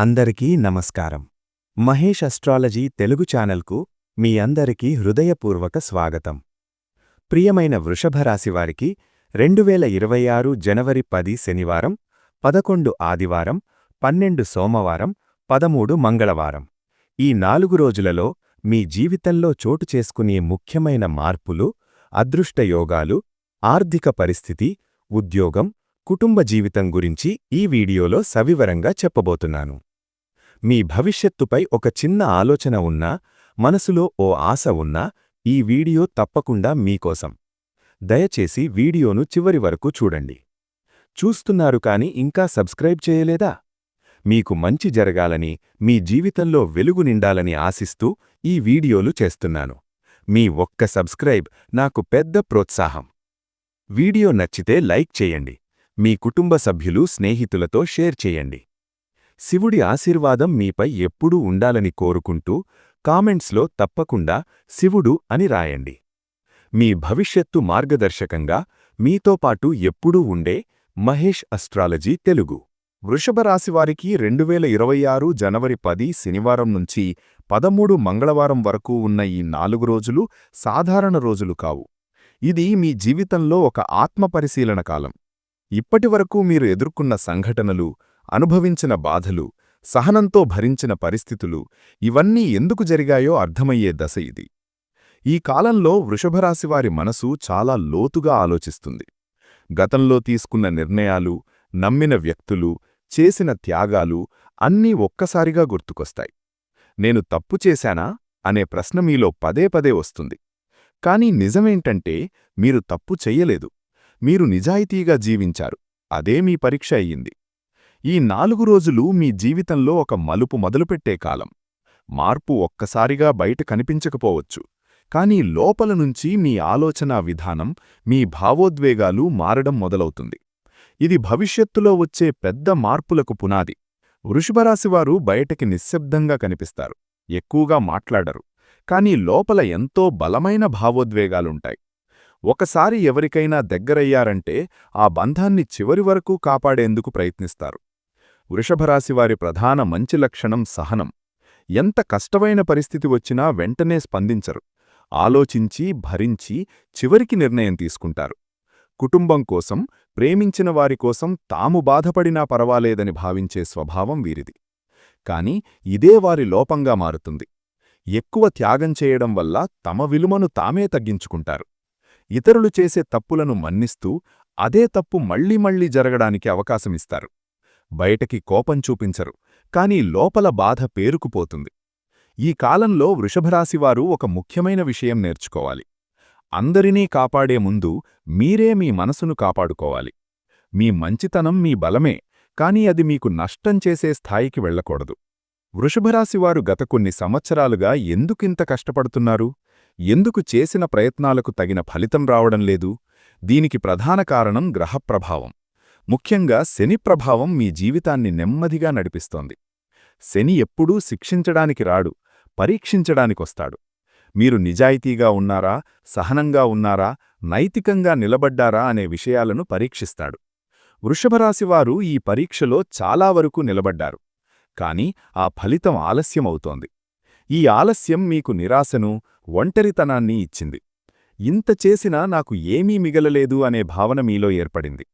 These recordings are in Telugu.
అందరికీ నమస్కారం. మహేష్ అస్ట్రాలజీ తెలుగు ఛానల్కు మీ అందరికీ హృదయపూర్వక స్వాగతం. ప్రియమైన వృషభరాశివారికి రెండువేల ఇరవై ఆరు జనవరి పది శనివారం పదకొండు ఆదివారం పన్నెండు సోమవారం పదమూడు మంగళవారం. ఈ నాలుగు రోజులలో మీ జీవితంలో చోటు చేసుకునే ముఖ్యమైన మార్పులు అదృష్టయోగాలు ఆర్థిక పరిస్థితి ఉద్యోగం కుటుంబ జీవితం గురించి ఈ వీడియోలో సవివరంగా చెప్పబోతున్నాను. మీ భవిష్యత్తుపై ఒక చిన్న ఆలోచన ఉన్నా మనసులో ఓ ఆశ ఉన్నా ఈ వీడియో తప్పకుండా మీకోసం. దయచేసి వీడియోను చివరి వరకు చూడండి. చూస్తున్నారు కాని ఇంకా సబ్స్క్రైబ్ చేయలేదా? మీకు మంచి జరగాలని మీ జీవితంలో వెలుగు నిండాలని ఆశిస్తూ ఈ వీడియోలు చేస్తున్నాను. మీ ఒక్క సబ్స్క్రైబ్ నాకు పెద్ద ప్రోత్సాహం. వీడియో నచ్చితే లైక్ చేయండి. మీ కుటుంబ సభ్యులు స్నేహితులతో షేర్ చేయండి. శివుడి ఆశీర్వాదం మీపై ఎప్పుడూ ఉండాలని కోరుకుంటూ కామెంట్స్లో తప్పకుండా శివుడు అని రాయండి. మీ భవిష్యత్తు మార్గదర్శకంగా మీతో పాటు ఎప్పుడూ ఉండే మహేష్ అస్ట్రాలజీ తెలుగు. వృషభ రాశివారికి రెండు వేల ఇరవై ఆరు జనవరి పది శనివారం నుంచి పదమూడు మంగళవారం వరకు ఉన్న ఈ నాలుగు రోజులు సాధారణ రోజులు కావు. ఇది మీ జీవితంలో ఒక ఆత్మపరిశీలన కాలం. ఇప్పటివరకు మీరు ఎదుర్కొన్న సంఘటనలు అనుభవించిన బాధలు సహనంతో భరించిన పరిస్థితులు ఇవన్నీ ఎందుకు జరిగాయో అర్థమయ్యే దశ ఇది. ఈ కాలంలో వృషభరాశివారి మనసు చాలా లోతుగా ఆలోచిస్తుంది. గతంలో తీసుకున్న నిర్ణయాలు నమ్మిన వ్యక్తులు చేసిన త్యాగాలు అన్నీ ఒక్కసారిగా గుర్తుకొస్తాయి. నేను తప్పు చేశానా? అనే ప్రశ్న మీలో పదే పదే వస్తుంది. కానీ నిజమేంటంటే మీరు తప్పు చెయ్యలేదు మీరు నిజాయితీగా జీవించారు. అదే మీ పరీక్ష అయ్యింది. ఈ నాలుగు రోజులు మీ జీవితంలో ఒక మలుపు మొదలుపెట్టే కాలం. మార్పు ఒక్కసారిగా బయట కనిపించకపోవచ్చు. కానీ లోపల నుంచి మీ ఆలోచనా విధానం మీ భావోద్వేగాలు మారడం మొదలవుతుంది. ఇది భవిష్యత్తులో వచ్చే పెద్ద మార్పులకు పునాది. వృషభరాశివారు బయటకి నిశ్శబ్దంగా కనిపిస్తారు. ఎక్కువగా మాట్లాడరు. కానీ లోపల ఎంతో బలమైన భావోద్వేగాలుంటాయి. ఒకసారి ఎవరికైనా దగ్గరయ్యారంటే ఆ బంధాన్ని చివరి వరకు కాపాడేందుకు ప్రయత్నిస్తారు. వృషభరాశివారి ప్రధాన మంచి లక్షణం సహనం. ఎంత కష్టమైన పరిస్థితి వచ్చినా వెంటనే స్పందించరు. ఆలోచించి భరించి చివరికి నిర్ణయం తీసుకుంటారు. కుటుంబం కోసం ప్రేమించిన వారి కోసం తాము బాధపడినా పర్వాలేదని భావించే స్వభావం వీరిది. కాని ఇదే వారి లోపంగా మారుతుంది. ఎక్కువ త్యాగం చేయడం వల్ల తమ విలువను తామే తగ్గించుకుంటారు. ఇతరులు చేసే తప్పులను మన్నిస్తూ అదే తప్పు మళ్ళీ మళ్ళీ జరగడానికి అవకాశమిస్తారు బయటకి కోపం చూపించరు కాని లోపల బాధ పేరుకుపోతుంది. ఈ కాలంలో వృషభరాశివారు ఒక ముఖ్యమైన విషయం నేర్చుకోవాలి. అందరినీ కాపాడే ముందు మీరే మీ మనసును కాపాడుకోవాలి. మీ మంచితనం మీ బలమే కాని అది మీకు నష్టం చేసే స్థాయికి వెళ్ళకూడదు వృషభరాశివారు గత కొన్ని సంవత్సరాలుగా ఎందుకింత కష్టపడుతున్నారు? ఎందుకు చేసిన ప్రయత్నాలకు తగిన ఫలితం రావడం లేదు? దీనికి ప్రధాన కారణం గ్రహప్రభావం. ముఖ్యంగా శని ప్రభావం మీ జీవితాన్ని నెమ్మదిగా నడిపిస్తోంది. శని ఎప్పుడూ శిక్షించడానికి రాడు పరీక్షించడానికొస్తాడు. మీరు నిజాయితీగా ఉన్నారా సహనంగా ఉన్నారా నైతికంగా నిలబడ్డారా అనే విషయాలను పరీక్షిస్తాడు. వృషభరాశివారు ఈ పరీక్షలో చాలా వరకు నిలబడ్డారు. కాని ఆ ఫలితం ఆలస్యమవుతోంది. ఈ ఆలస్యం మీకు నిరాశను ఒంటరితనాన్ని ఇచ్చింది. ఇంత చేసినా నాకు ఏమీ మిగలలేదు అనే భావన మీలో ఏర్పడింది.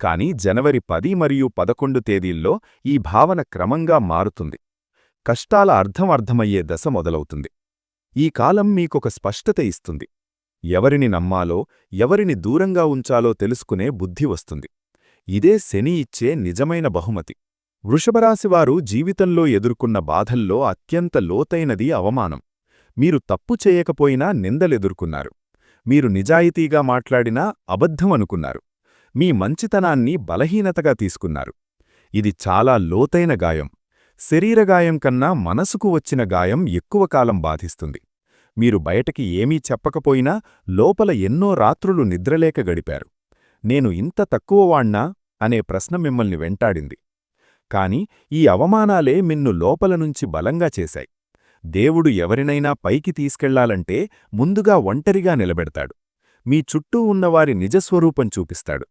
కాని జనవరి పది మరియు పదకొండు తేదీల్లో ఈ భావన క్రమంగా మారుతుంది. కష్టాల అర్థం అర్థమయ్యే దశ మొదలవుతుంది. ఈ కాలం మీకొక స్పష్టత ఇస్తుంది. ఎవరిని నమ్మాలో ఎవరిని దూరంగా ఉంచాలో తెలుసుకునే బుద్ధి వస్తుంది. ఇదే శని ఇచ్చే నిజమైన బహుమతి. వృషభరాశివారు జీవితంలో ఎదుర్కొన్న బాధల్లో అత్యంత లోతైనది అవమానం. మీరు తప్పు చేయకపోయినా నిందలెదుర్కొన్నారు. మీరు నిజాయితీగా మాట్లాడినా అబద్ధమనుకున్నారు. మీ మంచితనాన్ని బలహీనతగా తీసుకున్నారు. ఇది చాలా లోతైన గాయం. శరీరగాయం కన్నా మనసుకు వచ్చిన గాయం ఎక్కువ కాలం బాధిస్తుంది. మీరు బయటకి ఏమీ చెప్పకపోయినా లోపల ఎన్నో రాత్రులు నిద్రలేక గడిపారు. నేను ఇంత తక్కువవాణ్ణా అనే ప్రశ్న మిమ్మల్ని వెంటాడింది. కాని ఈ అవమానాలే మిన్ను లోపల నుంచి బలంగా చేశాయి. దేవుడు ఎవరినైనా పైకి తీసుకెళ్ళాలంటే ముందుగా ఒంటరిగా నిలబెడతాడు. మీ చుట్టూ ఉన్నవారి నిజస్వరూపం చూపిస్తాడు.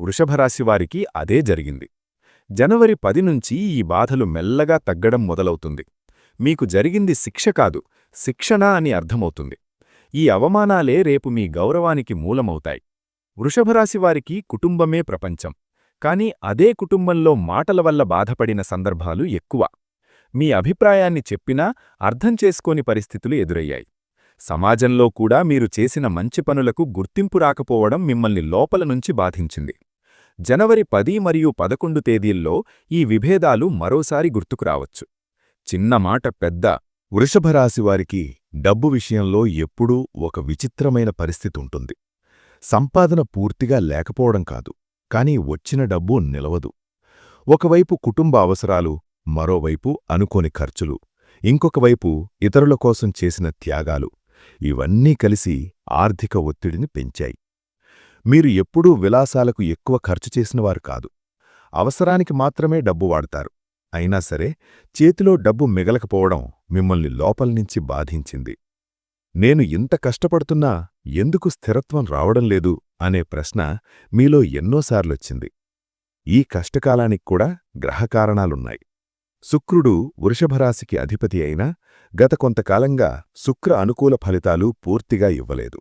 వృషభరాశివారికి అదే జరిగింది. జనవరి పది నుంచి ఈ బాధలు మెల్లగా తగ్గడం మొదలవుతుంది. మీకు జరిగింది శిక్ష కాదు శిక్షణ అని అర్థమవుతుంది. ఈ అవమానాలే రేపు మీ గౌరవానికి మూలమవుతాయి. వృషభరాశివారికి కుటుంబమే ప్రపంచం. కాని అదే కుటుంబంలో మాటల వల్ల బాధపడిన సందర్భాలు ఎక్కువ. మీ అభిప్రాయాన్ని చెప్పినా అర్థం చేసుకోని పరిస్థితులు ఎదురయ్యాయి. సమాజంలో కూడా మీరు చేసిన మంచి పనులకు గుర్తింపు రాకపోవడం మిమ్మల్ని లోపల నుంచి బాధించింది. జనవరి పది మరియు పదకొండు తేదీల్లో ఈ విభేదాలు మరోసారి గుర్తుకురావచ్చు చిన్న మాట పెద్ద. వృషభరాశివారికి డబ్బు విషయంలో ఎప్పుడూ ఒక విచిత్రమైన పరిస్థితి ఉంటుంది. సంపాదన పూర్తిగా లేకపోవడం కాదు కాని వచ్చిన డబ్బు నిలవదు. ఒకవైపు కుటుంబ అవసరాలు మరోవైపు అనుకోని ఖర్చులు ఇంకొకవైపు ఇతరుల కోసం చేసిన త్యాగాలు ఇవన్నీ కలిసి ఆర్థిక ఒత్తిడిని పెంచాయి. మీరు ఎప్పుడూ విలాసాలకు ఎక్కువ ఖర్చు చేసినవారు కాదు. అవసరానికి మాత్రమే డబ్బు వాడతారు. అయినా సరే చేతిలో డబ్బు మిగలకపోవడం మిమ్మల్ని లోపల్నించి బాధించింది. నేను ఇంత కష్టపడుతున్నా ఎందుకు స్థిరత్వం రావడం లేదు అనే ప్రశ్న మీలో ఎన్నోసార్లొచ్చింది ఈ కష్టకాలానికి కూడా గ్రహకారణాలున్నాయి. శుక్రుడు వృషభరాశికి అధిపతి అయినా గత కొంతకాలంగా శుక్ర అనుకూల ఫలితాలు పూర్తిగా ఇవ్వలేదు.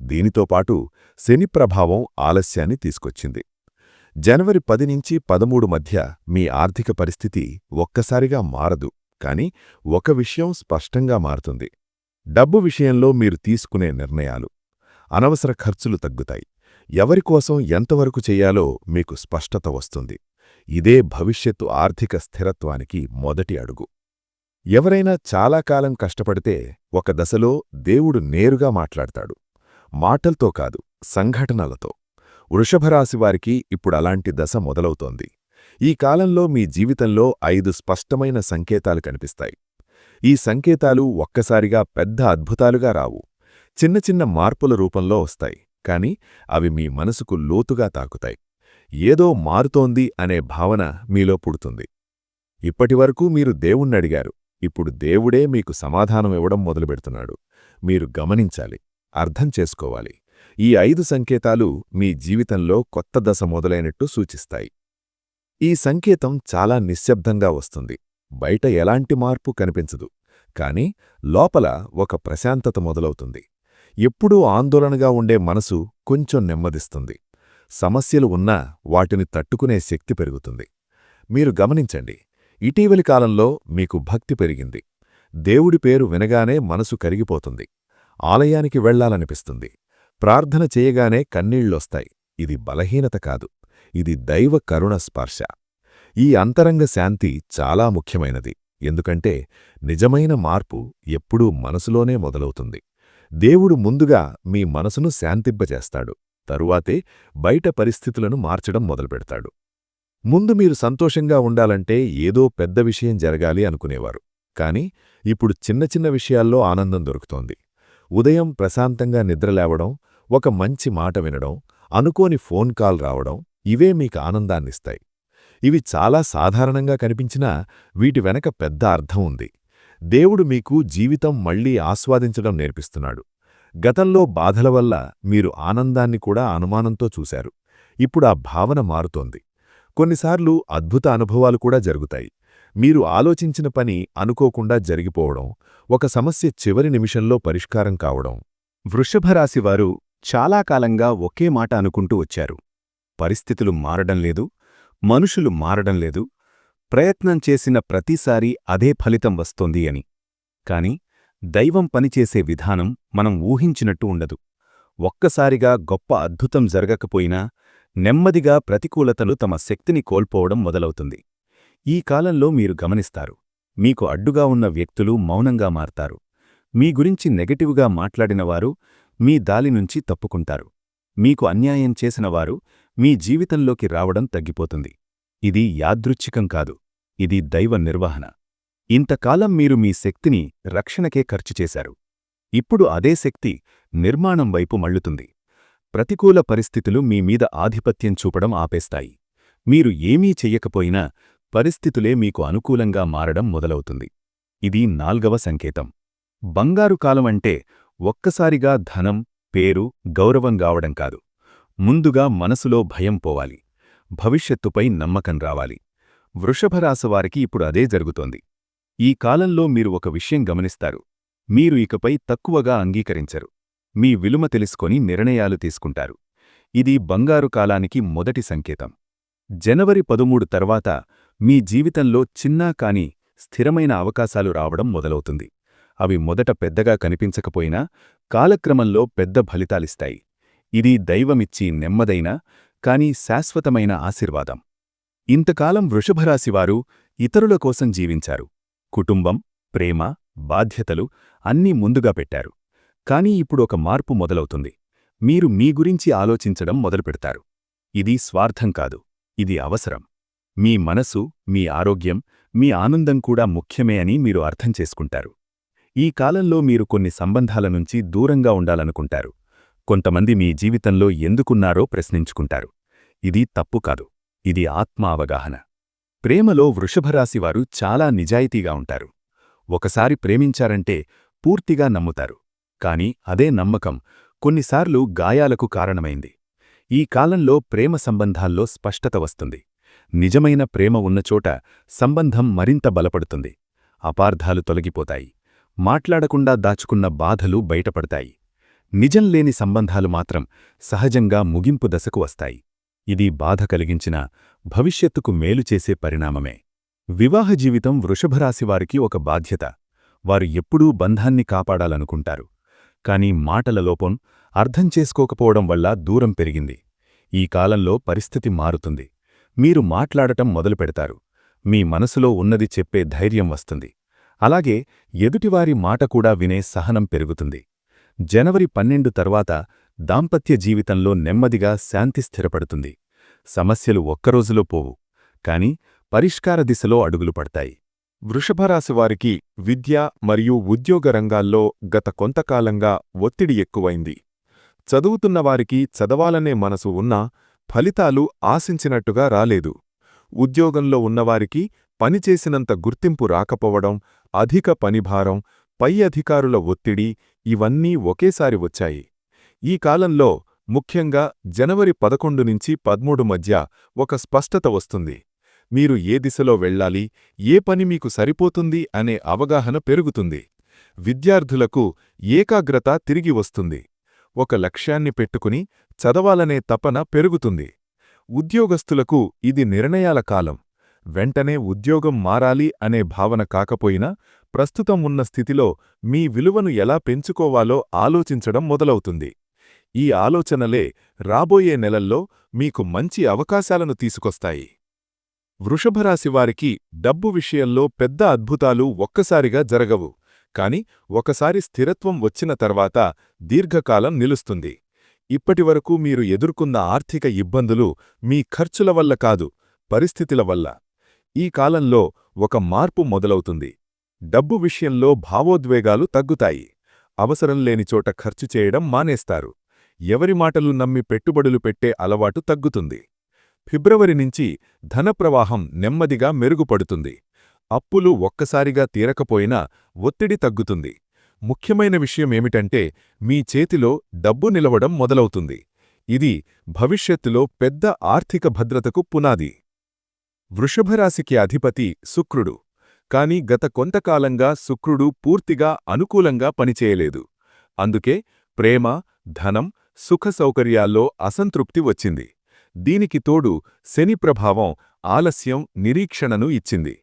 దీనితో పాటు శని ప్రభావం ఆలస్యాన్ని తీసుకొచ్చింది. జనవరి పది నుంచి పదమూడు మధ్య మీ ఆర్థిక పరిస్థితి ఒక్కసారిగా మారదు కాని ఒక విషయం స్పష్టంగా మారుతుంది. డబ్బు విషయంలో మీరు తీసుకునే నిర్ణయాలు అనవసర ఖర్చులు తగ్గుతాయి. ఎవరికోసం ఎంతవరకు చెయ్యాలో మీకు స్పష్టత వస్తుంది. ఇదే భవిష్యత్తు ఆర్థిక స్థిరత్వానికి మొదటి అడుగు. ఎవరైనా చాలా కాలం కష్టపడితే ఒక దశలో దేవుడు నేరుగా మాట్లాడతాడు. మాటల్తో కాదు సంఘటనలతో. వృషభరాశివారికి ఇప్పుడలాంటి దశ మొదలవుతోంది. ఈ కాలంలో మీ జీవితంలో ఐదు స్పష్టమైన సంకేతాలు కనిపిస్తాయి. ఈ సంకేతాలు ఒక్కసారిగా పెద్ద అద్భుతాలుగా రావు. చిన్న చిన్న మార్పుల రూపంలో వస్తాయి కాని అవి మీ మనసుకు లోతుగా తాకుతాయి. ఏదో మారుతోంది అనే భావన మీలో పుడుతుంది. ఇప్పటివరకు మీరు దేవుణ్ణడిగారు ఇప్పుడు దేవుడే మీకు సమాధానం ఇవ్వడం మొదలుపెడుతున్నాడు. మీరు గమనించాలి. అర్థం చేసుకోవాలి. ఈ ఐదు సంకేతాలు మీ జీవితంలో కొత్త దశ మొదలైనట్టు సూచిస్తాయి. ఈ సంకేతం చాలా నిశ్శబ్దంగా వస్తుంది. బయట ఎలాంటి మార్పు కనిపించదు. కాని లోపల ఒక ప్రశాంతత మొదలవుతుంది. ఎప్పుడూ ఆందోళనగా ఉండే మనసు కొంచెం నెమ్మదిస్తుంది. సమస్యలు ఉన్నా వాటిని తట్టుకునే శక్తి పెరుగుతుంది. మీరు గమనించండి ఇటీవలి కాలంలో మీకు భక్తి పెరిగింది. దేవుడి పేరు వినగానే మనసు కరిగిపోతుంది. ఆలయానికి వెళ్ళాలనిపిస్తుంది ప్రార్థన చేయగానే కన్నీళ్ళొస్తాయి ఇది బలహీనత కాదు. ఇది దైవ కరుణ స్పర్శ. ఈ అంతరంగ శాంతి చాలా ముఖ్యమైనది. ఎందుకంటే నిజమైన మార్పు ఎప్పుడూ మనసులోనే మొదలవుతుంది. దేవుడు ముందుగా మీ మనసును శాంతింపజేస్తాడు. తరువాతే బయట పరిస్థితులను మార్చడం మొదలుపెడతాడు. ముందు మీరు సంతోషంగా ఉండాలంటే ఏదో పెద్ద విషయం జరగాలి అనుకునేవారు. కాని ఇప్పుడు చిన్న చిన్న విషయాల్లో ఆనందం దొరుకుతోంది. ఉదయం ప్రశాంతంగా నిద్రలేవడం ఒక మంచి మాట వినడం అనుకోని ఫోన్ కాల్ రావడం ఇవే మీకు ఆనందాన్నిస్తాయి. ఇవి చాలా సాధారణంగా కనిపించినా వీటి వెనక పెద్ద అర్థం ఉంది. దేవుడు మీకు జీవితం మళ్ళీ ఆస్వాదించడం నేర్పిస్తున్నాడు. గతంలో బాధల వల్ల మీరు ఆనందాన్ని కూడా అనుమానంతో చూశారు. ఇప్పుడు ఆ భావన మారుతోంది. కొన్నిసార్లు అద్భుత అనుభవాలు కూడా జరుగుతాయి. మీరు ఆలోచించిన పని అనుకోకుండా జరిగిపోవడం ఒక సమస్య చివరి నిమిషంలో పరిష్కారం కావడం. వృషభరాశివారు చాలా కాలంగా ఒకే మాట అనుకుంటూ వచ్చారు. పరిస్థితులు మారడం లేదు మనుషులు మారడం లేదు ప్రయత్నం చేసిన ప్రతిసారీ అదే ఫలితం వస్తోంది అని. కాని దైవం పనిచేసే విధానం మనం ఊహించినట్టు ఉండదు. ఒక్కసారిగా గొప్ప అద్భుతం జరగకపోయినా నెమ్మదిగా ప్రతికూలతలు తమ శక్తిని కోల్పోవడం మొదలవుతుంది. ఈ కాలంలో మీరు గమనిస్తారు. మీకు అడ్డుగా ఉన్న వ్యక్తులు మౌనంగా మారతారు. మీ గురించి నెగటివ్గా మాట్లాడినవారు మీ దాలి నుంచి తప్పుకుంటారు. మీకు అన్యాయం చేసినవారు మీ జీవితంలోకి రావడం తగ్గిపోతుంది. ఇది యాదృచ్ఛికం కాదు. ఇది దైవ నిర్వహణ. ఇంతకాలం మీరు మీ శక్తిని రక్షణకే ఖర్చు చేశారు. ఇప్పుడు అదే శక్తి నిర్మాణం వైపు మళ్ళుతుంది. ప్రతికూల పరిస్థితులు మీ మీద ఆధిపత్యం చూపడం ఆపేస్తాయి. మీరు ఏమీ చెయ్యకపోయినా పరిస్థితులే మీకు అనుకూలంగా మారడం మొదలవుతుంది. ఇది నాల్గవ సంకేతం. బంగారు కాలం అంటే ఒక్కసారిగా ధనం పేరు గౌరవం గావడం కాదు. ముందుగా మనసులో భయం పోవాలి. భవిష్యత్తుపై నమ్మకం రావాలి. వృషభరాశవారికి ఇప్పుడు అదే జరుగుతోంది. ఈ కాలంలో మీరు ఒక విషయం గమనిస్తారు. మీరు ఇకపై తక్కువగా అంగీకరించరు. మీ విలుమ తెలుసుకొని నిర్ణయాలు తీసుకుంటారు. ఇది బంగారు కాలానికి మొదటి సంకేతం. జనవరి పదమూడు తర్వాత మీ జీవితంలో చిన్నా కాని స్థిరమైన అవకాశాలు రావడం మొదలవుతుంది. అవి మొదట పెద్దగా కనిపించకపోయినా కాలక్రమంలో పెద్ద ఫలితాలిస్తాయి. ఇది దైవమిచ్చి నెమ్మదైన కాని శాశ్వతమైన ఆశీర్వాదం. ఇంతకాలం వృషభరాశివారు ఇతరుల కోసం జీవించారు. కుటుంబం ప్రేమ బాధ్యతలు అన్నీ ముందుగా పెట్టారు. కాని ఇప్పుడు ఒక మార్పు మొదలవుతుంది. మీరు మీ గురించి ఆలోచించడం మొదలుపెడతారు. ఇది స్వార్థం కాదు. ఇది అవసరం. మీ మనసు మీ ఆరోగ్యం మీ ఆనందం కూడా ముఖ్యమే అని మీరు అర్థం చేసుకుంటారు. ఈ కాలంలో మీరు కొన్ని సంబంధాల నుంచి దూరంగా ఉండాలనుకుంటారు. కొంతమంది మీ జీవితంలో ఎందుకున్నారో ప్రశ్నించుకుంటారు. ఇది తప్పు కాదు. ఇది ఆత్మ అవగాహన. ప్రేమలో వృషభరాశివారు చాలా నిజాయితీగా ఉంటారు. ఒకసారి ప్రేమించారంటే పూర్తిగా నమ్ముతారు. కాని అదే నమ్మకం కొన్నిసార్లు గాయాలకు కారణమైంది. ఈ కాలంలో ప్రేమ సంబంధాల్లో స్పష్టత వస్తుంది. నిజమైన ప్రేమ ఉన్నచోట సంబంధం మరింత బలపడుతుంది. అపార్థాలు తొలగిపోతాయి. మాట్లాడకుండా దాచుకున్న బాధలు బయటపడతాయి. నిజం లేని సంబంధాలు మాత్రం సహజంగా ముగింపు దశకు వస్తాయి. ఇది బాధ కలిగించిన భవిష్యత్తుకు మేలు చేసే పరిణామమే. వివాహ జీవితం వృషభరాశివారికి ఒక బాధ్యత. వారు ఎప్పుడూ బంధాన్ని కాపాడాలనుకుంటారు. కాని మాటల లోపం అర్థం చేసుకోకపోవడం వల్ల దూరం పెరిగింది. ఈ కాలంలో పరిస్థితి మారుతుంది. మీరు మాట్లాడటం మొదలు పెడతారు. మీ మనసులో ఉన్నది చెప్పే ధైర్యం వస్తుంది. అలాగే ఎదుటివారి మాట కూడా వినే సహనం పెరుగుతుంది. జనవరి పన్నెండు తర్వాత దాంపత్య జీవితంలో నెమ్మదిగా శాంతి స్థిరపడుతుంది. సమస్యలు ఒక్కరోజులో పోవు. కాని పరిష్కార దిశలో అడుగులు పడతాయి. వృషభరాశివారికి విద్య మరియు ఉద్యోగ రంగాల్లో గత కొంతకాలంగా ఒత్తిడి ఎక్కువైంది. చదువుతున్నవారికి చదవాలనే మనసు ఉన్నా ఫలితాలు ఆశించినట్టుగా రాలేదు. ఉద్యోగంలో ఉన్నవారికి పనిచేసినంత గుర్తింపు రాకపోవడం అధిక పనిభారం పై అధికారుల ఒత్తిడి ఇవన్నీ ఒకేసారి వచ్చాయి. ఈ కాలంలో ముఖ్యంగా జనవరి పదకొండు నుంచి పదమూడు మధ్య ఒక స్పష్టత వస్తుంది. మీరు ఏ దిశలో వెళ్ళాలి ఏ పని మీకు సరిపోతుంది అనే అవగాహన పెరుగుతుంది. విద్యార్థులకు ఏకాగ్రత తిరిగి వస్తుంది. ఒక లక్ష్యాన్ని పెట్టుకుని చదవాలనే తపన పెరుగుతుంది. ఉద్యోగస్తులకు ఇది నిర్ణయాల కాలం. వెంటనే ఉద్యోగం మారాలి అనే భావన కాకపోయినా ప్రస్తుతం ఉన్న స్థితిలో మీ విలువను ఎలా పెంచుకోవాలో ఆలోచించడం మొదలవుతుంది. ఈ ఆలోచనలే రాబోయే నెలల్లో మీకు మంచి అవకాశాలను తీసుకొస్తాయి. వృషభరాశివారికి డబ్బు విషయంలో పెద్ద అద్భుతాలు ఒక్కసారిగా జరగవు. కాని ఒకసారి స్థిరత్వం వచ్చిన తర్వాత దీర్ఘకాలం నిలుస్తుంది. ఇప్పటివరకు మీరు ఎదుర్కొన్న ఆర్థిక ఇబ్బందులు మీ ఖర్చుల వల్ల కాదు పరిస్థితుల వల్ల. ఈ కాలంలో ఒక మార్పు మొదలవుతుంది. డబ్బు విషయంలో భావోద్వేగాలు తగ్గుతాయి. అవసరం లేని చోట ఖర్చు చేయడం మానేస్తారు. ఎవరి మాటలు నమ్మి పెట్టుబడులు పెట్టే అలవాటు తగ్గుతుంది. ఫిబ్రవరి నుంచి ధనప్రవాహం నెమ్మదిగా మెరుగుపడుతుంది. అప్పులు ఒక్కసారిగా తీరకపోయినా ఒత్తిడి తగ్గుతుంది. ముఖ్యమైన విషయం ఏమిటంటే మీ చేతిలో డబ్బు నిలవడం మొదలవుతుంది. ఇది భవిష్యత్తులో పెద్ద ఆర్థిక భద్రతకు పునాది. వృషభరాశికి అధిపతి శుక్రుడు. కాని గత కొంతకాలంగా శుక్రుడు పూర్తిగా అనుకూలంగా పనిచేయలేదు. అందుకే ప్రేమ ధనం సుఖ సౌకర్యాల్లో అసంతృప్తి వచ్చింది. దీనికి తోడు శని ప్రభావం ఆలస్యం నిరీక్షణను ఇచ్చింది.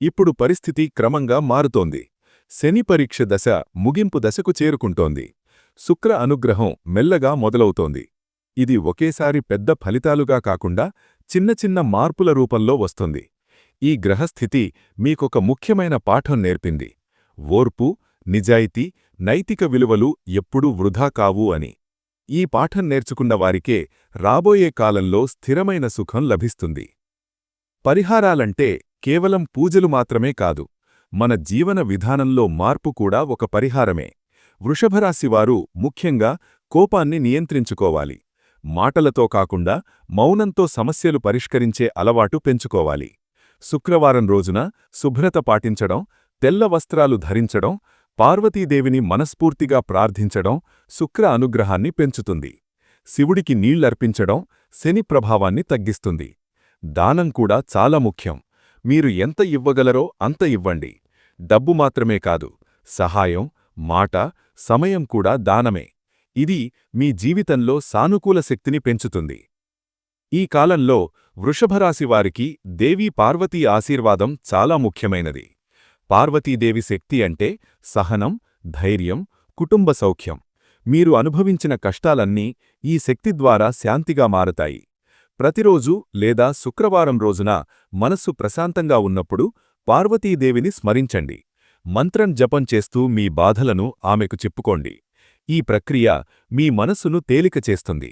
ఇప్పుడు పరిస్థితి క్రమంగా మారుతోంది. శని పరీక్ష దశ ముగింపు దశకు చేరుకుంటోంది. శుక్ర అనుగ్రహం మెల్లగా మొదలవుతోంది. ఇది ఒకేసారి పెద్ద ఫలితాలుగా కాకుండా చిన్న చిన్న మార్పుల రూపంలో వస్తుంది. ఈ గ్రహస్థితి మీకొక ముఖ్యమైన పాఠం నేర్పింది. ఓర్పు నిజాయితీ నైతిక విలువలు ఎప్పుడూ వృధా కావు అని. ఈ పాఠం నేర్చుకున్న వారికే రాబోయే కాలంలో స్థిరమైన సుఖం లభిస్తుంది. పరిహారాలంటే కేవలం పూజలు మాత్రమే కాదు మన జీవన విధానంలో మార్పు కూడా ఒక పరిహారమే. వృషభరాశివారు ముఖ్యంగా కోపాన్ని నియంత్రించుకోవాలి. మాటలతో కాకుండా మౌనంతో సమస్యలు పరిష్కరించే అలవాటు పెంచుకోవాలి. శుక్రవారం రోజున శుభ్రత పాటించడం తెల్ల వస్త్రాలు ధరించడం పార్వతీదేవిని మనస్ఫూర్తిగా ప్రార్థించడం శుక్ర అనుగ్రహాన్ని పెంచుతుంది. శివుడికి నీళ్ళర్పించడం శని ప్రభావాన్ని తగ్గిస్తుంది. దానం కూడా చాలా ముఖ్యం. మీరు ఎంత ఇవ్వగలరో అంత ఇవ్వండి. డబ్బు మాత్రమే కాదు సహాయం మాట సమయం కూడా దానమే. ఇది మీ జీవితంలో సానుకూల శక్తిని పెంచుతుంది. ఈ కాలంలో వృషభరాశి వారికి దేవీ పార్వతీ ఆశీర్వాదం చాలా ముఖ్యమైనది. పార్వతీదేవి శక్తి అంటే సహనం ధైర్యం కుటుంబ సౌఖ్యం. మీరు అనుభవించిన కష్టాలన్నీ ఈ శక్తి ద్వారా శాంతిగా మారతాయి. ప్రతిరోజు లేదా శుక్రవారం రోజున మనస్సు ప్రశాంతంగా ఉన్నప్పుడు పార్వతీదేవిని స్మరించండి. మంత్రం జపం చేస్తూ మీ బాధలను ఆమెకు చెప్పుకోండి. ఈ ప్రక్రియ మీ మనస్సును తేలిక చేస్తుంది.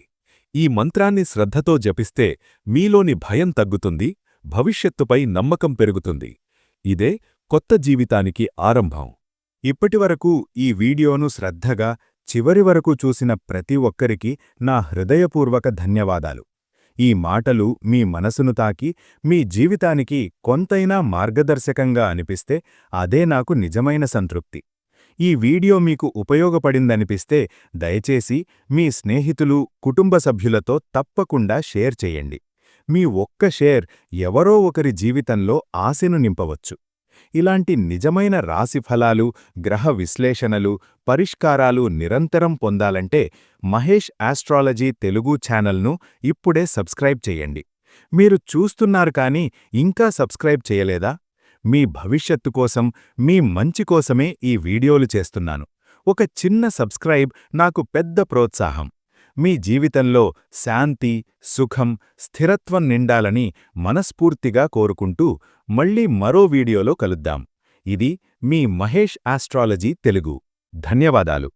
ఈ మంత్రాన్ని శ్రద్ధతో జపిస్తే మీలోని భయం తగ్గుతుంది భవిష్యత్తుపై నమ్మకం పెరుగుతుంది. ఇదే కొత్త జీవితానికి ఆరంభం. ఇప్పటివరకు ఈ వీడియోను శ్రద్ధగా చివరి వరకు చూసిన ప్రతి ఒక్కరికి నా హృదయపూర్వక ధన్యవాదాలు. ఈ మాటలు మీ మనసును తాకి మీ జీవితానికి కొంతైనా మార్గదర్శకంగా అనిపిస్తే అదే నాకు నిజమైన సంతృప్తి. ఈ వీడియో మీకు ఉపయోగపడిందనిపిస్తే దయచేసి మీ స్నేహితులు కుటుంబ సభ్యులతో తప్పకుండా షేర్ చేయండి. మీ ఒక్క షేర్ ఎవరో ఒకరి జీవితంలో ఆశను నింపవచ్చు. ఇలాంటి నిజమైన రాశిఫలాలు గ్రహ విశ్లేషణలు పరిష్కారాలు నిరంతరం పొందాలంటే మహేష్ ఆస్ట్రాలజీ తెలుగు ఛానల్ను ఇప్పుడే సబ్స్క్రైబ్ చేయండి. మీరు చూస్తున్నారు కానీ ఇంకా సబ్స్క్రైబ్ చేయలేదా? మీ భవిష్యత్తు కోసం మీ మంచి కోసమే ఈ వీడియోలు చేస్తున్నాను. ఒక చిన్న సబ్స్క్రైబ్ నాకు పెద్ద ప్రోత్సాహం. మీ జీవితంలో శాంతి సుఖం స్థిరత్వం నిండాలని మనస్ఫూర్తిగా కోరుకుంటూ మళ్ళీ మరో వీడియోలో కలుద్దాం. ఇది మీ మహేష్ ఆస్ట్రాలజీ తెలుగు. ధన్యవాదాలు.